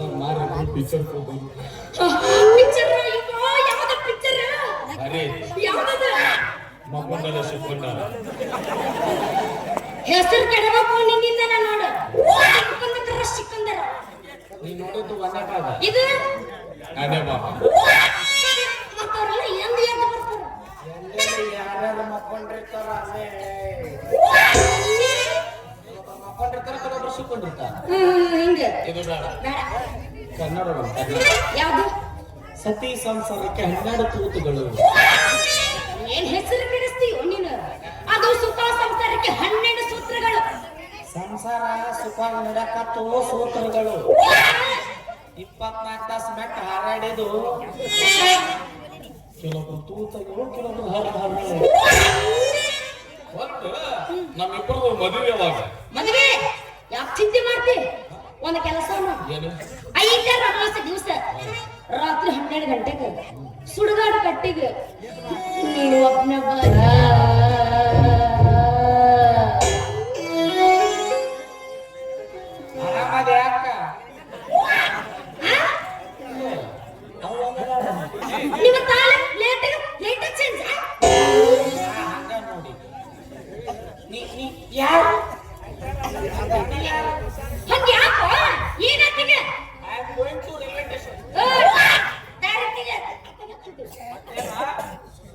ನಾನು ಮಾರಿ ಪಿಕ್ಚರ್ ಅರೆ ಹೆಸರು ಕೆಡಬೇಕು ನಿನ್ನಿಂದ ನೋಡು ಸಿಕ್ಕಂದರ ನೀ ನೋಡಿದ್ದು ಒಂದೇ ಇದು ಅದೇ ಭಾಗ ಮಕ್ಕೊಂಡಿರ್ತಾರ ಅಲ್ಲೇ. ಮಕ್ಕೊಂಡಿರ್ತಾರ ಕೆಲವೊಬ್ರು ಸಿಕ್ಕೊಂಡಿರ್ತಾರ. ಹ್ಮ್ ಹಿಂಗ. ಇದು ಬೇಡ. ಬೇಡ. ಕನ್ನಡ ಯಾವುದು? ಸತಿ ಸಂಸಾರಕ್ಕೆ ಹನ್ನೆರಡು ತೂತುಗಳು. ಏನ್ ಹೆಸರು ಕೆಡಿಸ್ತೀಯೋ ನೀನು? ಅದು ಸುಖ ಸಂಸಾರಕ್ಕೆ ಹನ್ನೆರಡು ಸೂತ್ರಗಳು. ಸಂಸಾರ ಸುಖ ನಡಕತ್ತು ಸೂತ್ರಗಳು. ಇಪ್ಪತ್ನಾಲ್ಕು ತಾಸು ಮೆಟ್ಟ ಹಾರಾಡಿದು. ಕೆಲವೊಬ್ರು ತೂತಗಳು ಕೆಲವೊಬ್ರು ಹರ ಹಾರ ಒಟ್ಟು ನಮ್ಮಿಬ್ಬರದು ಮದುವೆ ಯಾವಾಗ? ಮದುವೆ? ಯಾಕೆ ಚಿಂತೆ ಮಾಡ್ತಿ? ಒಂದು ಕೆಲಸ. ಏನು? ಐದರ ಅಮಾವಾಸ್ಯೆ ದಿವಸ ರಾತ್ರಿ ಹನ್ನೆರಡು ಗಂಟೆಗೆ ಸುಡುಗಾಡು ಕಟ್ಟಿಗೆ. ನೀನು ಒಬ್ಬನ ಆರಾಮದ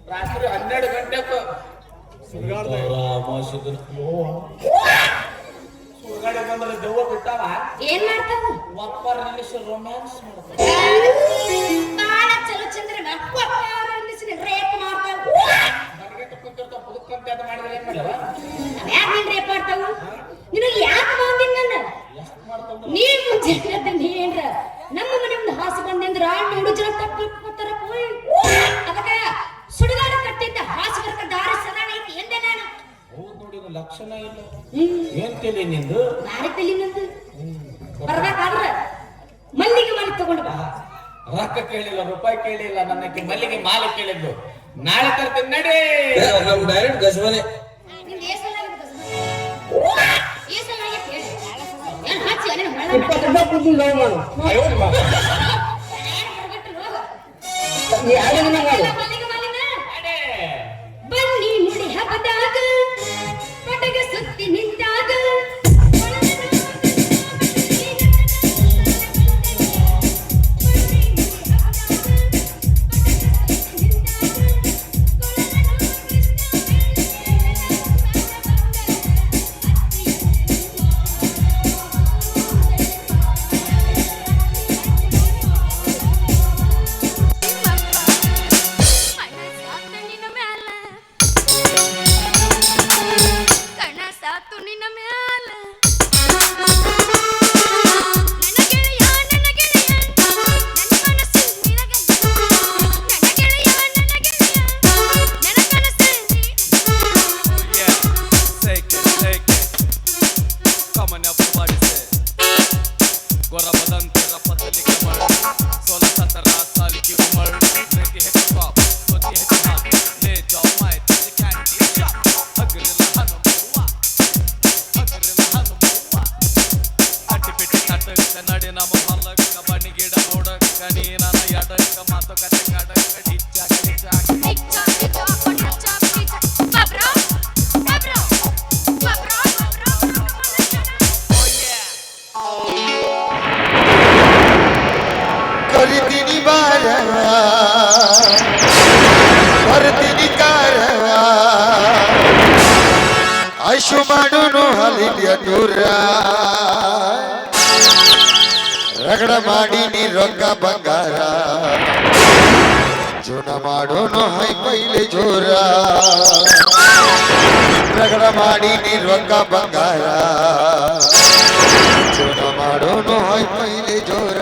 ರಾತ್ರಿ ಹನ್ನೆರಡು ಗಂಟೆ ಸುಳ್ಗಾಡೆ ಬಂದ್ರೆ ದೆವ್ವ ಬಿಟ್ಟಾವ ಏನ್ ಮಾಡ್ತಾವ? ಒಪ್ಪರ್ ನಿಲ್ಲಿಸಿ ರೊಮ್ಯಾನ್ಸ್ ಮಾಡ್ತಾರೆ ಬಾಳ ಚಲೋ ಚಂದ್ರ ರೇಪ್ ಮಾಡ್ತಾವ. ಮನೆಗೆ ಕುಂತಿರ್ತಾವ ಬದುಕಂತ ಅದು ಮಾಡಿದ್ರೆ ಏನ್ ಮಾಡವ ಯಾಕೆ ನೀನ್ ರೇಪ್ ಮಾಡ್ತಾವ? ನಿನಗೆ ಯಾಕೆ ಬಂದಿನ ನನ್ನ ಎಷ್ಟು ಮಾಡ್ತಾವ ನೀ ಮುಂಜಾನೆ ನೀ ಏನ್ರ ನಮ್ಮ ಮನೆ ಒಂದು ಹಾಸು ಬಂದಿಂದ್ರ ನೋಡು ಜನ ತಪ್ಪು ಇಟ್ಕೊತಾರ ಹೋಯ್ ಅದಕ್ಕ ಸುಡುಗಾಡ ಕಟ್ಟಿದ್ದ ಹಾಸು ಬರ್ಕ ದಾರಿ ಸದಾನ ಐತಿ ಎಂದೆ ನಾನು? ಹೌದು ನೋಡಿ ಲಕ್ಷಣ ಇಲ್ಲ. ಏನ್ ತಲೆ ನಿಂದು? ದಾರಿ ತಲಿ ನಂದು. ಬರ್ಬೇಕಾದ್ರ ಮಲ್ಲಿಗೆ ಮನೆ ತಗೊಂಡು ಬಾ. ರೊಕ್ಕ ಕೇಳಿಲ್ಲ ರೂಪಾಯಿ ಕೇಳಿಲ್ಲ ನನ್ನಕ್ಕೆ ಮಲ್ಲಿಗೆ ಮಾಲೆ ಕೇಳಿದ್ದು. ನಾಳೆ ತರ್ತೀನಿ ನಡಿ! ನಮ್ ಡೈರೆಕ್ಟ್ ಗಜವನೆ ಇಪ್ಪತ್ತು ರೂಪಾಯಿ ಲವ್ ಮಾಡು ಮಾಡು. ಬನ್ನಿ ಮುಡಿ ಹಬ್ಬದಾಗ ಪಟಗ ಸುತ್ತಿ ನಿಂತಾಗ ರಗಡ ಮಾಡಿ ನೀ ರೊಕ್ಕ ಬಂಗಾರ. ಜೋನ ಮಾಡೋನು ಹೈ ಪೈಲೆ ಜೋರ. ರಗಡ ಮಾಡಿ ನೀ ರೊಕ್ಕ ಬಂಗಾರ. ಜೋನ ಮಾಡೋನು ಹೈ ಪೈಲೆ ಜೋರ.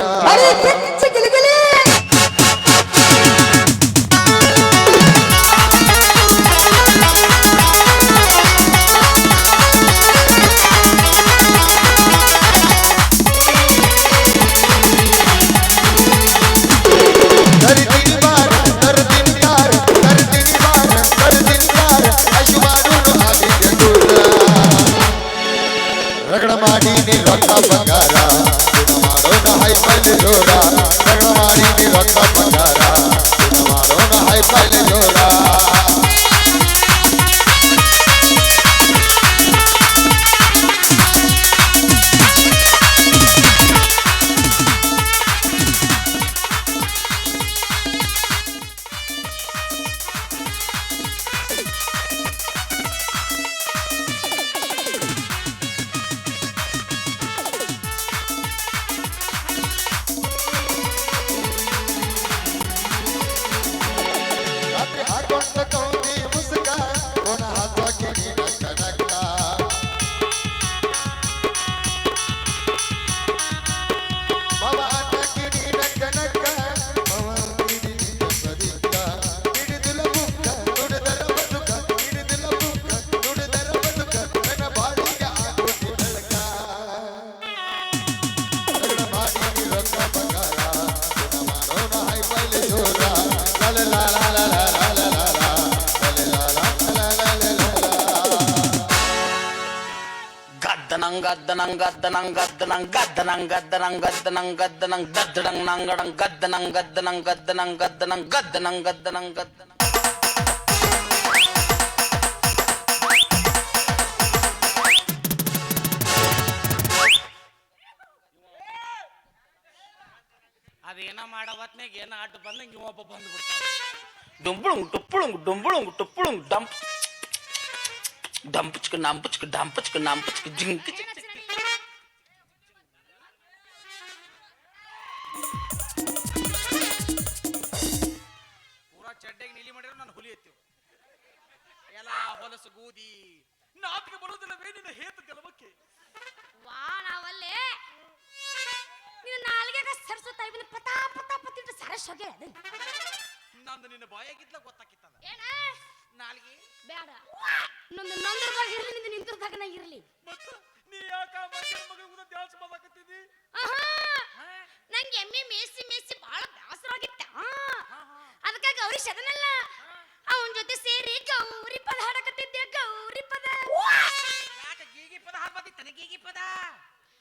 ಗದ್ದನಂಗ್ ಗದ್ದನಂಗ್ ಗದ್ದನಂಗ್ ಗದ್ದನಂಗ್ ಗದ್ದನಂಗ್ ಗದ್ದನಂಗ್ ಗದ್ದನಂಗ್ ಗದ್ದಡಂಗ್ ನಂಗಡಂಗ್ ಗದ್ದನಂಗ್ ಗದ್ದನಂಗ್ ಗದ್ದನಂಗ್ ಗದ್ದನಂಗ್ ಗದ್ದನಂಗ್ ಗದ್ದನಂಗ್ ಗದ್ದನಂಗ್ ಅದೇನ ಮಾಡೋ ಹೊತ್ನಾಗ ಏನ ಅಡ್ಡ ಬಂದಂಗೆ ಒಬ್ಬ ಬಂದ್ಬಿಡ್ತಾನೆ ಡುಂಬುಳುಂಗ್ ಟುಪ್ಪುಳುಂಗ್ ಡುಂಬುಳುಂಗ್ ಟುಪ್ಪುಳುಂಗ್ ಡಂಪ್ ಡಂಪಚ್ಕ ನಂಪಚ್ಕ ಡಂಪಚ್ಕ ನಂಪಚ್ಕ ಜಿಂಕ್ ಪೂರಾ ಹೊಲಸು ಗೂದಿ. ನಾಟಿಗೆ ಬರೋದಿಲ್ಲವೇ ನಿನ್ನ ಹೇತ ಗೆಲವಕ್ಕೆ ವಾ ನಾವಲ್ಲೇ. ನಿನ್ನ ನಾಲ್ಗೆಗ ಸರ್ಸುತ್ತಾ ಇವನು ಪತಾ ಪತಾ ಪತ್ತಿಟ್ಟು ಸರಸ್ ಹೋಗೆ ಅದು ನಂದು ನಿನ್ನ ಬಾಯಾಗಿದ್ಲ ಗೊತ್ತಾಕಿತ್ತದ. ಏನ? ನಾಲ್ಗೆ? ಬೇಡ ನಂದು ನೊಂದರ್ದಾಗ ಇರಲಿ ನಿಂದು ನಿಂತಿರ್ದಾಗ ನಾ ಇರ್ಲಿ. ಮತ್ತ ನೀ ಯಾಕ ಮಂಗನ ಮಗ ದ್ಯಾಸ ಮಾಡಕತ್ತಿದಿ ಆಹಾ! ನಂಗೆ ಎಮ್ಮೆ ಮೇಸಿ ಮೇಸಿ ಬಹಳ ಬೇಸರ ಆಗಿತ್ತ ಅದಕ್ಕಾಗಿ ಗೌರಿ ಶದನಲ್ಲ ಅವನ ಜೊತೆ ಸೇರಿ ಗೌರಿ ಪದ ಹಾಡಕತ್ತಿದ್ದೆ ಗೌರಿ ಪದ. ಯಾಕ ಗೀಗಿ ಪದ ಹಾಡ್ಬಾದಿ ತನ ಗೀಗಿ ಪದ.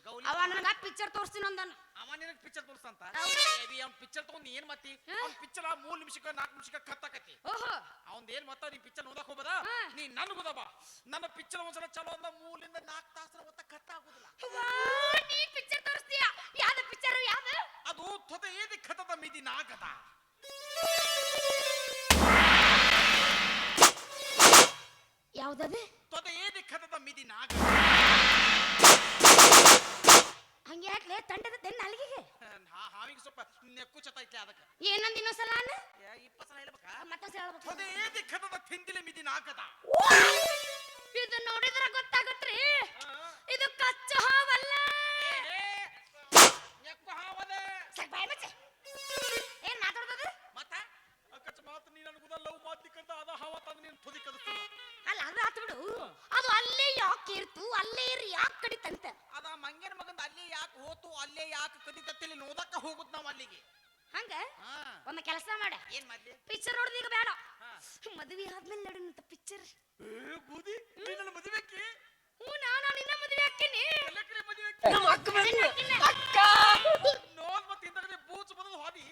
ಗೌಲಿ ಅವ ನನಗ ಪಿಕ್ಚರ್ ತೋರಿಸ್ತೀನಿ ಅಂದನ. ಅವ ನಿನಗ್ ಪಿಕ್ಚರ್ ತೋರ್ಸಂತ? ಬೇಬಿ ಅವ್ನ್ ಪಿಕ್ಚರ್ ತಗೊಂಡ್ ಏನ್ ಮತ್ತಿ? ಅವ್ನ ಪಿಕ್ಚರ್ ಆ ಮೂರ್ ನಿಮಿಷಕ್ಕ ನಾಲ್ಕು ನಿಮಿಷಕ್ಕ ಕತ್ತಾಕತಿ ಓಹೋ. ಅವ್ನ್ ಏನ್ ಮತ್ತ ನೀ ಪಿಕ್ಚರ್ ನೋಡಕ್ ಹೋಗದ ನೀ ನನ್ ಗುದಬ ನನ್ನ ಪಿಕ್ಚರ್ ಒಂದ್ಸಲ ಚಲೋ ಅಂದ ಮೂಲಿಂದ ನಾಲ್ಕು ತಾಸರ ಒತ್ತ ಕತ್ತ ಆಗುದಿಲ್ಲ. ವಾ, ನೀ ಪಿಕ್ಚರ್ ತೋರಿಸ್ತೀಯ? ಯಾವ್ದು ಪಿಕ್ಚರ್ ಯಾವ್ದು? ಅದು ತೊದೆ ಏದಿ ಕಥದ ಮಿದಿ ನಾಗದ. ಯಾವ್ದದು? ತೊದೆ ಏದಿ ಕಥದ ಮಿದಿ ನಾಗ? ಹಂಗೆ ಯಾಕ್ಲೆ ತಂಡದ ತೆನ್ನ ಅಲ್ಲಿಗೆ ಹಾವಿಗೆ ಸ್ವಲ್ಪ ನೆಕ್ಕು ಚತ ಅದಕ್ಕೆ. ಏನಂದ ಇನ್ನೊಂದ್ಸಲ ಇಪ್ಪತ್ತು ಸಲ ಹೇಳ್ಬೇಕಾ? ಮತ್ತೊಂದ್ಸಲ ಹೇಳ್ಬೇಕು. ತೊದೆ ಏದಿ ಕಥದ ತಿಂದಿಲೆ ಮಿದಿ ನಾಗದ? ಕದಿತತ್ತಿಲಿ ನೋದಕ್ಕ ಹೋಗುದ್ ನಾವ್ ಅಲ್ಲಿಗೆ. ಹಂಗ? ಹಾ. ಒಮ್ಮೆ ಕೆಲಸ ಮಾಡ. ಏನ್ ಮಾಡ್ಲಿ ಪಿಕ್ಚರ್ ನೋಡಿದ ಈಗ ಬೇಡ ಹಾ. ಮದುವೆ ಆದ್ಮೇಲೆ ನೋಡೋಣಂತ ಪಿಕ್ಚರ್ ಏ ಬೂದಿ ನೀ ನನ್ನ ಮದುವೆಕ್ಕೆ ಹ್ಞೂ ನಾನು ನಿನ್ನ ಮದುವೆ ಮದುವೆಕ್ಕೆ ನಮ್ಮ ಅಕ್ಕ ಬೇಕು ನೋಡ್ ಮತ್ತೆ ಹಿಂದಗಡೆ ಬೂಚ್ ಬಂದದ ಹೋದಿ.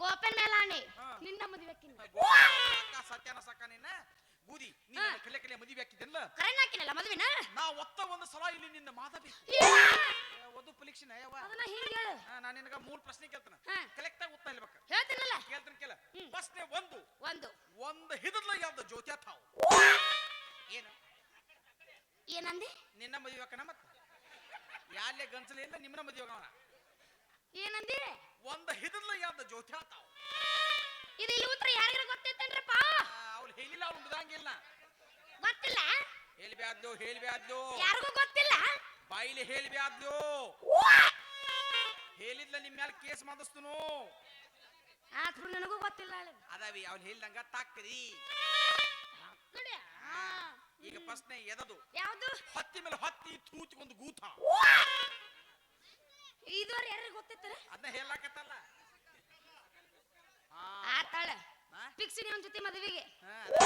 ಗೋಪನ್ ಮೇಲಾಣಿ ಹಾ. ನಿನ್ನ ಮದುವೆ ಅಕ್ಕ ಸತ್ಯನ ಸಕ್ಕ ನಿನ್ನ. ಬೂದಿ ನೀ. ನನ್ನ ಕಲೆ ಕಲೆ ಮದುವೆ ಹಾಕಿದ್ದೆಲ್ಲ ಕರೆನ್ ಹಾಕಿನಲ್ಲ ಮದುವೆನ? ನಾ ಒತ್ತ ಒಂದು ಸಲ ಇಲ್ಲಿ ನಿನ್ನ ಮಾತಬೇಕು ಒಂದು ಪರೀಕ್ಷೆನ ಯಾವ ಅದನ್ನ ಹಿಂಗೆ ಹೇಳು. ನಾನು ನಿನಗ ಮೂರ್ ಪ್ರಶ್ನೆ ಕೇಳ್ತಾನ. ಹಾ. ಕಲೆಕ್ಟ್ ಆಗಿ ಉತ್ತರ ಹೇಳ್ಬೇಕ. ಹೇಳ್ತೀನಲ್ಲ. ಕೇಳ್ತೀನಿ ಕೇಳ. ಪ್ರಶ್ನೆ ಒಂದು. ಒಂದು. ಒಂದು ಹಿಡಿದ್ಲ ಯಾವ್ದು ಜ್ಯೋತಿ ತಾವು ಏನು? ಏನಂದಿ? ನಿನ್ನ ಮದುವೆ ಹಾಕನ ಮತ್ತ? ಯಾಲ್ಲೆ ಗಂಚಲ ಇಲ್ಲ ನಿಮ್ಮನ್ನ ಮದುವೆ ಅವನ? ಏನಂದಿ? ಒಂದು ಹಿಡಿದ್ಲ ಯಾವ್ದು ಜ್ಯೋತಿ ತಾವು ಇದು ಇಲ್ಲಿ ಉತ್ತರ ಯಾರಿಗಾರ ಗೊತ್ತೈತೇನ್ರಪ್ಪ? ಅವ್ಳು ಹೇಳಿಲ್ಲ ಅವ್ಳು ಬಿಡಂಗಿಲ್ಲ ಗೊತ್ತಿಲ್ಲ? ಹೇಳಿ ಬ್ಯಾದ್ಲು ಹೇಳಿ ಬ್ಯಾದ್ಲು ಯಾರಿಗೂ ಗೊತ್ತಿಲ್ಲ? ಬಾಯಿಲಿ ಹೇಳಿ ಬ್ಯಾದ್ಲು ಹೇಳಿದ್ಲ ನಿಮ್ ಮ್ಯಾಲ ಕೇಸ್ ಮಾಡಿಸ್ತನು ಆತ್ ಬಿಡು ನನಗೂ ಗೊತ್ತಿಲ್ಲ ಹೇಳು. ಅದಾವಿ ಅವ್ನು ಹೇಳ್ದಂಗ ತಾಕ್ರಿ. ನೋಡಿ, ಆ. ಈಗ ಪ್ರಶ್ನೆ ಎದದು? ಯಾವ್ದು? ಹತ್ತಿ ಮೇಲೆ ಹತ್ತಿ ತೂತಿ ಒಂದು ಗೂತ. ಇದುವರೆ ಯಾರು ಗೊತ್ತೈತರ ಅದನ್ನ ಹೇಳಕತ್ತಲ್ಲ ಆ, ಆತಾಳ. ಆ? ಫಿಕ್ಸ್ ನೀವನ್ ಜೊತೆ ಮದುವೆಗೆ. ಅದ.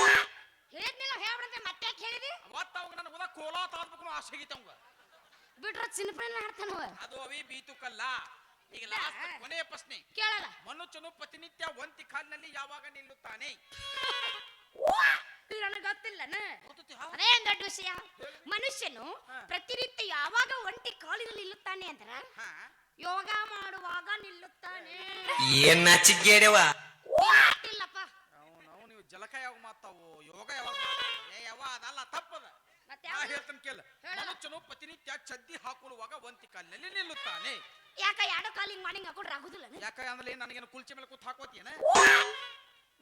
ಹೇಳಿದ್ನಿಲ್ಲ ಹೇಳ್ಬಿಡಂತೆ ಮತ್ತೆ ಯಾಕೆ ಹೇಳಿದಿ ಅವತ್ತ ಅವಾಗ ನನಗೆ ಕೋಲಾ ತಾದ್ಬೇಕು ಆಸೆ ಆಗೈತೆ ಅವಂಗ ಬಿಟ್ರ ಚಿನ್ನಪಣ್ಣ ಮಾಡ್ತಾನ ಅದು ಅವಿ ಬೀತುಕಲ್ಲ. ಈಗ ಲಾಸ್ಟ್ ಕೊನೆಯ ಪ್ರಶ್ನೆ. ಕೇಳಲ್ಲ. ಮನುಷ್ಯನು ಪ್ರತಿನಿತ್ಯ ಒಂತಿ ಕಾಲ್ನಲ್ಲಿ ಯಾವಾಗ ನಿಲ್ಲುತ್ತಾನೆ? ಇದು ನನಗೆ ಗೊತ್ತಿಲ್ಲನ ಗೊತ್ತೈತಿ, ಹಾ? ಅದೇ ಒಂದ್ ದೊಡ್ಡ ವಿಷಯ. ಮನುಷ್ಯನು ಪ್ರತಿನಿತ್ಯ ಯಾವಾಗ ಒಂಟಿ ಕಾಲಿನಲ್ಲಿ ನಿಲ್ಲುತ್ತಾನೆ ಅಂದ್ರ ಹಾ. ಯೋಗ ಮಾಡುವಾಗ ನಿಲ್ಲುತ್ತಾನೆ. ಏನ್ ನಾಚಿಗೇಡವ ಇಲ್ಲಪ್ಪ ಅವ್ನು ನೀವು ಜಲಕ ಯಾವಾಗ ಮಾತಾವು ಯೋಗ ಯಾವಾಗ ಮಾತಾವು ಏ ಯವ್ವ ಅದಲ್ಲ ತಪ್ಪದ. ನಾ ಹೇಳ್ತಾನ ಕೇಳ. ಮನುಷ್ಯನು ಪ್ರತಿನಿತ್ಯ ಚಡ್ಡಿ ಹಾಕೊಳ್ಳುವಾಗ ಒಂತಿ ಕಾಲಿನಲ್ಲಿ ನಿಲ್ಲುತ್ತಾನೆ. ಯಾಕ ಎರಡು ಕಾಲಿಂಗ್ ಮಾಡಿ ಹಾಕೊಂಡ್ರೆ ಆಗುದಿಲ್ಲ ಯಾಕೆ ಅಂದ್ರೆ ನನಗೇನು ಕುಲ್ಚೆ ಮೇಲೆ ಕೂತ್ ಹಾಕೋತಿಯೇನ?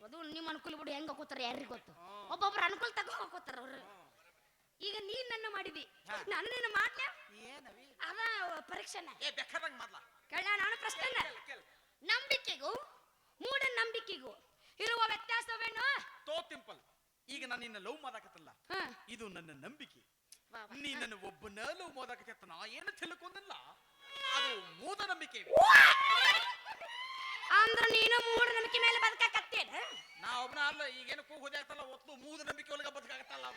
ಅದು ನಿಮ್ಮ ಅನುಕೂಲ ಬಿಡು ಹೆಂಗ್ ಹಾಕೋತಾರ ಯಾರಿಗ್ ಗೊತ್ತು? ಒಬ್ಬೊಬ್ರು ಅನುಕೂಲ ತಗೋ ಹಾಕೋತಾರ ಅವ್ರು. ಈಗ ನೀನ್ ನನ್ನ ಮಾಡಿದಿ. ನಾನು ನಿನ್ನ ಮಾಡ್ಲ? ಏನವಿ? ಅದ ಪರೀಕ್ಷೆನ. ಏ ಬೇಕಾದಂಗ ಮಾಡ್ಲ. ಕೇಳ ನಾನು ಪ್ರಶ್ನೆ ನಂಬಿಕೆಗೂ ಮೂಢ ನಂಬಿಕೆಗೂ ಇರುವ ವ್ಯತ್ಯಾಸವೇನು? ತೋ ತಿಂಪಲ್. ಈಗ ನಾನು ನಿನ್ನ ಲವ್ ಮಾಡಾಕತ್ತಲ್ಲ? ಹಾ. ಇದು ನನ್ನ ನಂಬಿಕೆ. ವಾ, ವಾ. ನೀ ನನ್ನ ಒಬ್ಬನ ಲವ್ ಮಾಡಾಕತ್ತ ನಾ ಏನು ತಿಳ್ಕೊಂಡಿಲ್ಲ? ಅದು ಮೂಢ ನಂಬಿಕೆ. ಅಂದ್ರ ನೀನು ಮೂಢ ನಂಬಿಕೆ ಮೇಲೆ ಬದುಕಾಕತ್ತೇನ ನಾ ಒಬ್ಬನ ಅಲ್ಲ ಈಗೇನು ಕೂ ಹೋದಾಗ್ತಲ್ಲ ಒತ್ತು ಮೂಢ ನಂಬಿಕೆ ಒಳಗ ಬದುಕಾಗತ್ತಲ್ಲ ಅವ.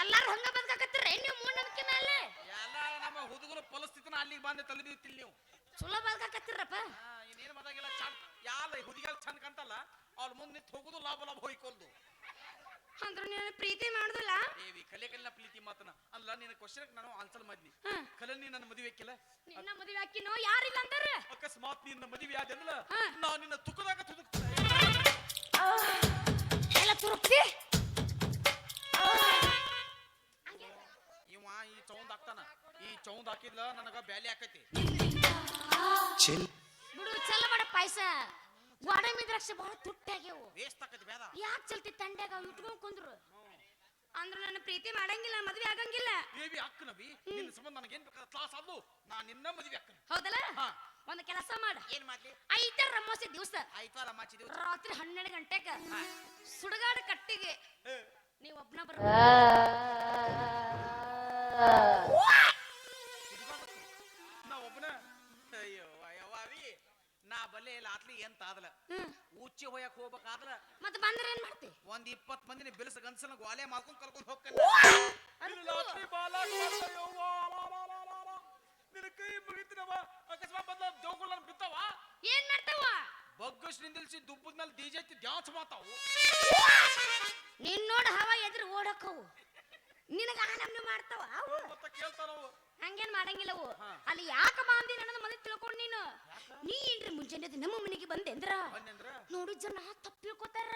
ಎಲ್ಲಾರು ಹಂಗ ಬದುಕಾಕತ್ತೀರಿ ನೀವು ಮೂಢನಂಬಿಕೆ ಮೇಲೆ? ಎಲ್ಲ ನಮ್ಮ ಹುಡುಗರ ಪರಿಸ್ಥಿತಿನ ಅಲ್ಲಿಗೆ ಬಂದೆ ತಲೆದಿತ್ತಿಲ್ಲ ನೀವು. ಚಲೋ ಬದುಕಾಕತ್ತಿರಪ್ಪ. ಕತ್ತಿರಪ್ಪ ಇನ್ನೇನು ಮದಾಗೆಲ್ಲ ಚಂದ ಯಾರ ಹುಡುಗಿಯಾಗ ಚಂದ ಕಂತಲ್ಲ ಅವ್ರ ಮುಂದೆ ನಿಂತು ಹೋಗುದು ಲಾಭ ಲಾಭ ಹೋಯ್ಕೊಲ್ದು ಅಂದ್ರ ನೀನು ಪ್ರೀತಿ ಮಾಡುದಿಲ್ಲ? ಏವಿ ಕಲೆ ಕಲಿನ ಪ್ರೀತಿ ಮಾತನ ಅಲ್ಲ ನಿನ್ನ ಕ್ವಶನ್ ನಾನು ಆನ್ಸರ್ ಮಾಡಿದ್ನಿ. ಕಲೆ ನೀ ನನ್ನ ಮದುವೆ ಹಾಕಿಲ್ಲ? ನಿನ್ನ ಮದುವೆ ಹಾಕಿನೋ ಯಾರಿಲ್ಲ ಅಂತಾರ ಅಕಸ್ಮಾತ್ ನಿನ್ನ ಮದುವೆ ಆದ್ಯಂದ್ರ ಅಂದ್ರ ನಾ ನಿನ್ನ ತುಕದಾಗ ತುದುಕ್ ಎಲ್ಲ ತುರುಕ್ತಿ? ಇವ ಈ ಚೌಂದ್ ಹಾಕ್ತಾನ. ಈ ಚೌಂದ್ ಹಾಕಿದ್ಲ ನನಗ ಬ್ಯಾಲಿ ಹಾಕೈತಿ ಬಿಡು ಚಲ್ಲ ಮಾಡ ಪಾಯಸ. ಗೋಡಂಬಿ ದ್ರಾಕ್ಷಿ ಬಹಳ ತುಟ್ಟಾಗ್ಯವು. ವೇಸ್ಟ್ ಹಾಕೈತಿ ಬೇಡ. ಯಾಕೆ ಚಲ್ತಿ ತಂಡ್ಯಾಗ ಅವ್ ಇಟ್ಕೊಂಡ್ ಕುಂದ್ರು? ಅಂದ್ರ ನನ್ನ ಪ್ರೀತಿ ಮಾಡಂಗಿಲ್ಲ ಮದ್ವೆ ಆಗಂಗಿಲ್ಲ. ಬೇಬಿ ಅಕ್ಕ ನಬಿ ನಿನ್ನ ಸಂಬಂಧ ಏನು ಬೇಕಾದ ಕ್ಲಾಸ್ ಅದು ನಾ ನಿನ್ನ ಮದುವೆ ಅಕ್ಕ ಹೌದಲ್ಲ? ಹಾ. ಒಂದ್ ಕೆಲಸ ಮಾಡ. ಏನ್ ಮಾಡ್ಲಿ? ಐತಾರ ರಮೋಸೆ ದಿವಸ. ಆಯ್ತಾರ ದಿವಸ. ರಾತ್ರಿ ಹನ್ನೆರಡು ಗಂಟೆಗ ಸುಡಗಾಡ ಕಟ್ಟಿಗೆ ನೀವ್ ಒಬ್ನ ಬರ ನಾ ಬಲ್ಲೆ ಇಲ್ಲ ಆತ್ಲಿ ಎಂತ ಆದಲ? ಉಚ್ಚಿ ಹೋಯಕ್ ಹೋಗ್ಬೇಕಾದ್ರ ಮತ್ತೆ ಬಂದ್ರೆ ಏನ್ ಮಾಡ್ತಿ? ಒಂದ್ ಇಪ್ಪತ್ ಮಂದಿನ ಬಿಲ್ಸ ಗನ್ಸನ ಗ್ವಾಲೆ ಮಾಡ್ಕೊಂಡ್ ಕರ್ಕೊಂಡ್ ಹೋಗ್ತಾನೆ ನಿನ್ನ ಕೈ ಮುಗಿತಿನವ? ಅಕಸ್ಮಾತ್ ಬಂದ ಜೋಗುಳ ಬಿತ್ತವ ಏನ್ ಮಾಡ್ತಾವ? ಬಗ್ಗಸ್ ನಿಂದಿಲ್ಸಿ ದುಬ್ಬದ ಮೇಲೆ ಡಿಜೆ ಡ್ಯಾನ್ಸ್ ಮಾಡ್ತಾವು. ನೀನ್ ನೋಡ ಹವ ಎದುರು ಓಡಕ್ಕವು ನಿನಗ ಆ ನಮ್ನೆ ಮಾಡ್ತಾವ ಅವು. ಮತ್ತ ಕೇಳ್ತಾರವು. ಹಂಗೇನ್ ಮಾಡಂಗಿಲ್ಲವು. ಅಲ್ಲಿ ಯಾಕ ಬಾಂದಿ ನನ್ನ ಮನೆ ತಿಳ್ಕೊಂಡ್ ನೀನು? ನೀ ಏನ್ರಿ ಮುಂಜಾನೆ ಎದ್ದು ನಮ್ಮ ಮನೆಗೆ ಬಂದೆ ಅಂದ್ರ ಬಂದಂದ್ರ? ನೋಡಿ ಜನ ತಪ್ಪಿಳ್ಕೊತಾರ.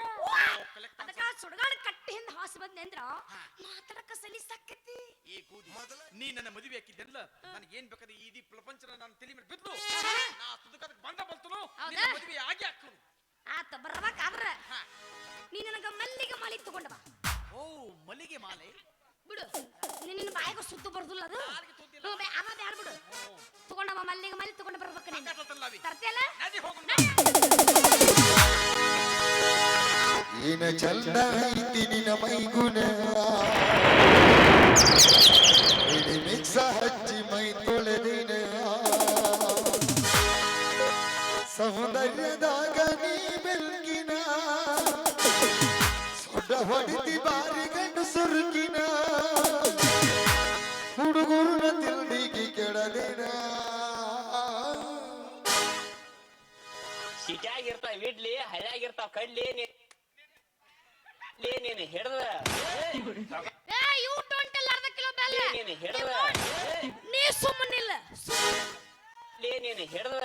ತಿಳ್ಕೊತಾರ ಅದಕ್ಕ ಸುಡಗಾಡ ಕಟ್ಟಿ ಹಿಂದ ಹಾಸಿ ಬಂದೆಂದ್ರ? ಮಾತಾಡಕ ಸಲಿಸಾಕತಿ ಏ ಕೂದಿ ನೀ ನನ್ನ ಮದುವೆ ಹಾಕಿದ್ದೆಲ್ಲ ನನಗೆ ಏನ್ ಬೇಕಾದ ಈ ಪ್ರಪಂಚನ ನಾನು ತಲೆ ಮೇಲೆ ಬಿದ್ದು ನಾ ಬಂದ ಬರ್ತನು? ನಿನ್ನ ಮದುವೆ ಆಗಿ ಹಾಕನು ಆತ ಬರಬೇಕಾದ್ರ. ನೀ ನನಗ ಮಲ್ಲಿಗೆ ಮಾಲಿ ತಗೊಂಡ ಬಾ. ಓ ಮಲ್ಲಿಗೆ ಮಾಲೆ? ಬಿಡು. ನೀನ್ ನಿನ್ನ ಬಾಯಿಗೆ ಸುತ್ತು ಬರ್ದಿಲ್ಲ ಅದು? ನಾಲ್ಗೆ ತುದ್ದಿಲ್ಲ. ಹ್ಞೂ, ಬೇ- ಅವ ಬ್ಯಾಡ ಬಿಡು. ತಗೊಂಡವ ಮಲ್ಲಿಗೆ ಮಲ್ಲಿ ತಗೊಂಡು ಬರ್ಬೇಕು ನೀನು. ತರ್ತಿಯಲ್ಲ? ನದಿ ಹೋಗೋಣ ಏನ ಚಂದ ಐತಿ ನಿನ್ನ ಮೈಗುಣ. ಇಡಿ ಮಿಕ್ಸ ಹಚ್ಚಿ ಮೈ ತೊಳೆದಿನ ಸೌಂದರ್ಯದಾಗ ಸೊಡ್ಡ ಹೊಡಿತಿ ಬಾರಿ ಗಂಡು ಸುರುಕಿನ. ಹುಡುಗರನ್ನ ತಿರುಗಿ ಕೆಡಲಿನ ಸಿಟ್ಯಾಗಿರ್ತಾವ ಇಡ್ಲಿ ಹಳ್ಯಾಗಿರ್ತಾವ ಕಡ್ಲಿ ನೀನು ಹಿಡ್ದ. ನೀನು ಹಿಡ್ದ. ನೀ ಸುಮ್ಮನಿಲ್ಲ. ನೀನು ಹಿಡ್ದ.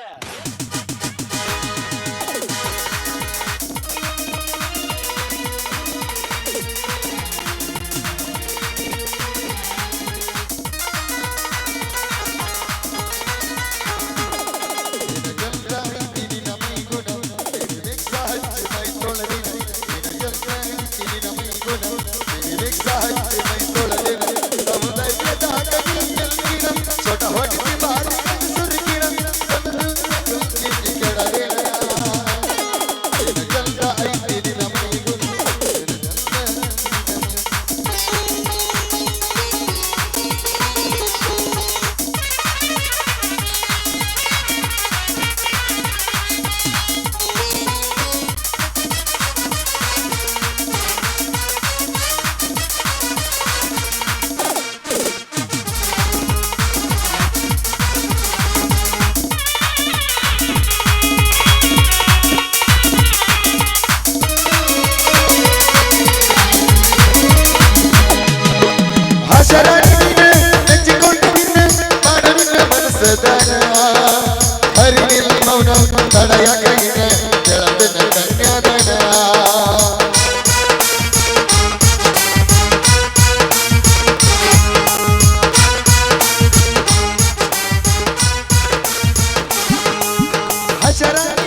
ಶರಣ